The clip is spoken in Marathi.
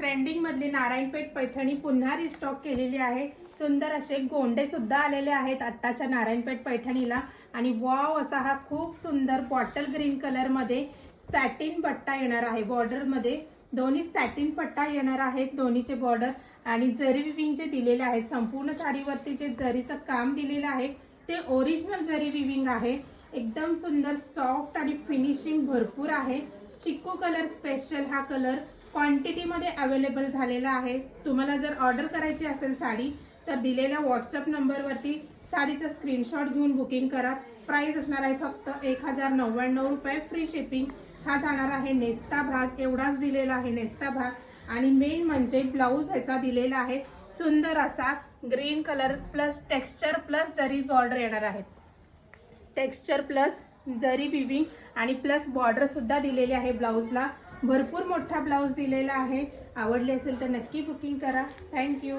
ट्रेंडिंगमधली नारायणपेठ पैठणी पुन्हा रिस्टॉक केलेली आहे. सुंदर असे गोंडे सुद्धा आलेले आहेत आत्ताच्या नारायणपेठ पैठणीला. आणि वाव असा हा खूप सुंदर बॉटल ग्रीन कलरमध्ये सॅटिन पट्टा येणार आहे. बॉर्डरमध्ये दोन्ही सॅटिन पट्टा येणार आहेत दोन्हीचे बॉर्डर. आणि जरी विविंग जे दिलेले आहेत संपूर्ण साडीवरती जे जरीचं काम दिलेलं आहे ते ओरिजिनल जरी विविंग आहे एकदम सुंदर सॉफ्ट आणि फिनिशिंग भरपूर आहे. चिक्कू कलर स्पेशल हा कलर क्वांटिटीमध्ये अवेलेबल झालेला आहे. तुम्हाला जर ऑर्डर करायची असेल साडी तर दिलेल्या व्हॉट्सअप नंबरवरती साडीचा स्क्रीनशॉट घेऊन बुकिंग करा. प्राईस असणार आहे फक्त एक हजार नव्याण्णव रुपये. फ्री शिपिंग हा जाणार आहे नेस्ता भाग. एवढाच दिलेला आहे नेस्ता भाग. आणि मेन म्हणजे ब्लाऊज ह्याचा दिलेला आहे. सुंदर असा green colour plus texture plus zari border येणार आहेत. टेक्स्चर प्लस जरी बिविंग आणि प्लस बॉर्डरसुद्धा दिलेली आहे ब्लाऊजला. भरपूर मोठा ब्लाऊज दिलेला आहे. आवडले असेल तर नक्की बुकिंग करा. थँक्यू